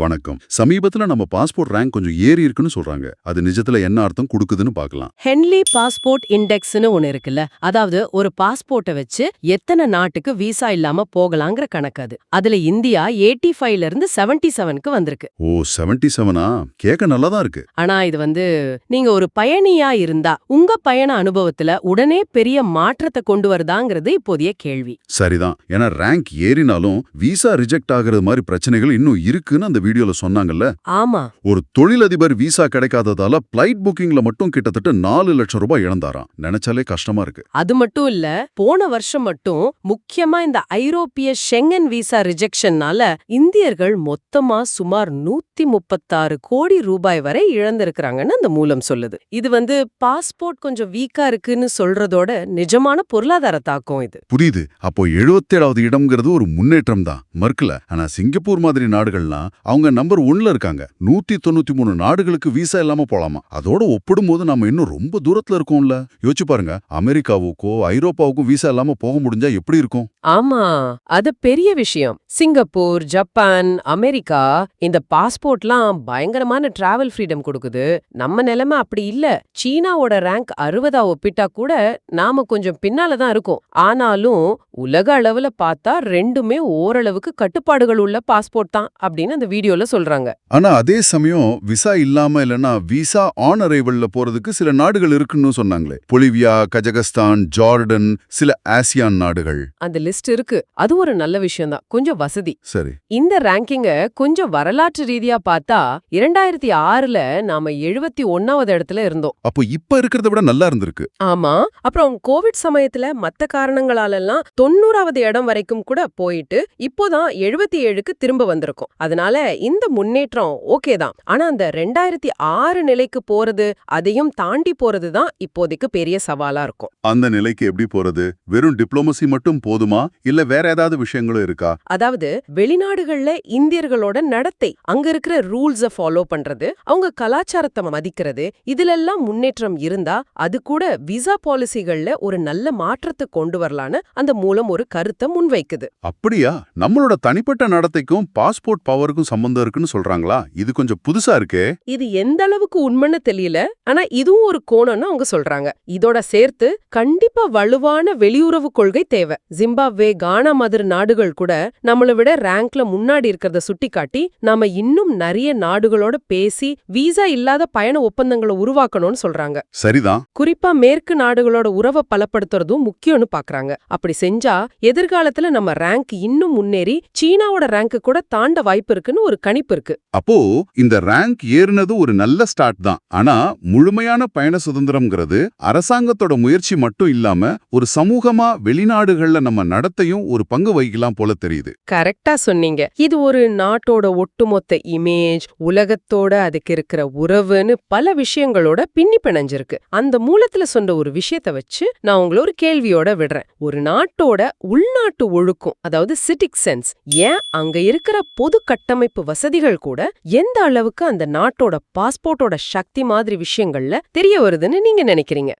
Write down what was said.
வணக்கம். சமீபத்துல நம்ம பாஸ்போர்ட் ரேங்க் கொஞ்சம் ஏறி இருக்குன்னு சொல்றாங்க. அது நிஜத்துல என்ன அர்த்தம் கொடுக்குதுன்னு பார்க்கலாம். ஹென்லி பாஸ்போர்ட் இண்டெக்ஸ்னு ஒன்னு இருக்குல்ல. அதாவது ஒரு பாஸ்போர்ட்டை வச்சு எத்தனை நாட்டுக்கு விசா இல்லாம போகலாங்கிற கணக்கு அது. அதுல இந்தியா 85 ஃபைவ்ல இருந்து 77 செவனுக்கு வந்திருக்கு. ஓ 77 செவனா கேட்க நல்லா தான் இருக்கு. ஆனா இது வந்து நீங்க ஒரு பயணியா இருந்தா உங்க பயண அனுபவத்துல உடனே பெரிய மாற்றத்தை கொண்டு வருதாங்கிறது இப்போதைய கேள்வி. சரிதான். ஏன்னா ரேங்க் ஏறினாலும் விசா ரிஜெக்ட் ஆகுறது மாதிரி பிரச்சனைகள் இன்னும் இருக்குன்னு அந்த வீடியோல சொன்னாங்கல்ல ஆமா. ஒரு தொழிலதிபர் விசா கிடைக்காததால பிளைட் புக்கிங்ல மட்டும் கிட்டத்தட்ட நாலு லட்சம் ரூபாய் இழந்தாராம். நினைச்சாலே கஷ்டமா இருக்கு. அது மட்டும் இல்ல போன வருஷம் மட்டும் முக்கியமா இந்த ஐரோப்பிய ஷெங்கன் விசா ரிஜெக்ஷன்னால இந்தியர்கள் மொத்தமா சுமார் நூத்தி முப்பத்தாறு கோடி ரூபாய் வரை இழந்திருக்கிறாங்கன்னு அந்த மூலம் சொல்லுது. இது வந்து பாஸ்போர்ட் கொஞ்சம் வீக்கா இருக்குன்னு சொல்றதோட நிஜமான பொருளாதார தாக்கம் இது. புரியுது. அப்போ 77வது இடம்ங்கிறது ஒரு முன்னேற்றம் தான் மறுக்கல. ஆனா சிங்கப்பூர் மாதிரி நாடுகள்லாம் அவங்க நம்பர் ஒன்ல இருக்காங்க. நூத்தி தொண்ணூத்தி மூணு நாடுகளுக்கு விசா இல்லாம போலாமா? அதோட ஒப்பிடும் போது நம்ம இன்னும் ரொம்ப தூரத்துல இருக்கோம்ல. யோசிச்சு பாருங்க. அமெரிக்காவுக்கோ ஐரோப்பாவுக்கும் விசா இல்லாம போக முடிஞ்சா எப்படி இருக்கும்? ஆமா. அது பெரிய விஷயம். சிங்கப்பூர் ஜப்பான் அமெரிக்கா இந்த பாஸ்போர்ட்லாம் பயங்கரமான டிராவல் ஃப்ரீடம் கொடுக்குது. நம்ம நிலைமை அப்படி இல்ல. சீனாவோட ரேங்க் அறுபதா ஒப்பிட்டா கூட நாம கொஞ்சம் பின்னால தான் இருக்கோம். ஆனாலும் உலக அளவுல பார்த்தா ரெண்டுமே ஓரளவுக்கு கட்டுப்பாடுகள் உள்ள பாஸ்போர்ட் தான் அப்படின்னு அந்த வீடியோல சொல்றாங்க. ஆனா அதே சமயம் விசா இல்லாம இல்லனா விசா ஆன் அரைவல்ல போறதுக்கு சில நாடுகள் இருக்குன்னு சொன்னாங்களே. பொலிவியா கஜகஸ்தான் ஜார்டன் சில ஆசியான் நாடுகள். அந்த லிஸ்ட் இருக்கு. அது ஒரு நல்ல விஷயம் தான். கொஞ்சம் வசதி. சரி. இந்த ரேங்கிங்க கொஞ்சம் வரலாற்று ரீதியா பார்த்தா இரண்டாயிரத்தி ஆறுல நாம எழுபத்தி ஒன்னாவது இடத்துல இருந்தோம். அப்போ இப்ப இருக்கிறத விட நல்லா இருந்திருக்கு. ஆமா. அப்புறம் கோவிட் சமயத்துல மத்த காரணங்களாலெல்லாம் தொண்ணூறாவது இடம் வரைக்கும் கூட போயிட்டு இப்போதான் எழுபத்தி ஏழுக்கு திரும்ப வந்திருக்கோம். அதனால இந்த முன்னேற்றம் ஓகே தான். ஆனா அந்த ரெண்டாயிரத்தி ஆறு நிலைக்கு போறது அதையும் தாண்டி போறது தான் இப்போதைக்கு பெரிய சவாலா இருக்கும். அந்த நிலைக்கு எப்படி போறது? வெறும் டிப்ளோமசி மட்டும் போதுமா? இல்ல வேற ஏதாவது விஷயங்களும் இருக்கா? அதாவது வெளிநாடுகள்ல இந்தியர்களோட நடத்தை அங்க இருக்கிற ரூல்ஸ ஃபாலோ பண்றது அவங்க கலாச்சாரத்தை மதிக்கிறது இதுலெல்லாம் முன்னேற்றம் இருந்தா அது கூட விசா பாலிசிகள்ல ஒரு நல்ல மாற்றத்தை கொண்டு வரலான்னு அந்த மூலம் ஒரு கருத்தை முன்வைக்குது. அப்படியா? நம்மளோட தனிப்பட்ட நடத்தைக்கும் பாஸ்போர்ட் பவருக்கும் சம்பந்தம் இருக்குன்னு சொல்றாங்களா? இது கொஞ்சம் புதுசா இருக்கே. இது எந்த அளவுக்கு உண்மைன்னு தெரியல. ஆனா இதுவும் ஒரு கோணம்னு அவங்க சொல்றாங்க. இதோட சேர்த்து கண்டிப்பா வலுவான வெளியுறவு கொள்கை தேவை. ஜிம்பாப்வே கானா மாதிரி நாடுகள் கூட நம்மள விட ரேங்க்ல முன்னாடி இருக்கிறத சுட்டிக்காட்டி நாம இன்னும் நிறைய நாடுகளோட பேசி விசா இல்லாத பயண ஒப்பந்தங்களை உருவாக்கணும்னு சொல்றாங்க. சரிதான் குறிப்பா மேற்கு நாடுகளோட உறவை பலப்படுத்துறதும் முக்கியம்னு பாக்குறாங்க. அப்படி செஞ்சா எதிர்காலத்துல நம்ம ரேங்க் இன்னும் முன்னேறி சீனாவோட ரேங்க் கூட தாண்ட வாய்ப்பு இருக்குன்னு ஒரு கணிப்பு இருக்கு. அப்போ இந்த ரேங்க் ஏறினது ஒரு நல்ல ஸ்டார்ட் தான். ஆனா முழுமையான பயண சுதந்திரம்ங்கிறது அரசாங்கத்தோட முயற்சி மட்டும் இல்லாம ஒரு சமூகமா வெளிநாடுகள்ல நம்ம நடத்தையும் ஒரு பங்கு வகிக்கலாம் போல தெரியுது. கரெக்டா சொன்னீங்க. இது ஒரு நாட்டோட ஒட்டுமொத்த இமேஜ் உலகத்தோட அதுக்கு இருக்கிற உறவுன்னு பல விஷயங்களோட பின்னி பிணைஞ்சிருக்கு. அந்த மூலத்துல சொன்ன ஒரு விஷயத்த வச்சு நான் உங்களை ஒரு கேள்வியோட விடுறேன். ஒரு நாட்டோட உள்நாட்டு ஒழுக்கம் அதாவது சிட்டிக் சென்ஸ் ஏன் அங்க இருக்கிற பொது கட்டமைப்பு வசதிகள் கூட எந்த அளவுக்கு அந்த நாட்டோட பாஸ்போர்ட்டோட சக்தி மாதிரி விஷயங்கள்ல தெரிய வருதுன்னு நீங்க நினைக்கிறீங்க?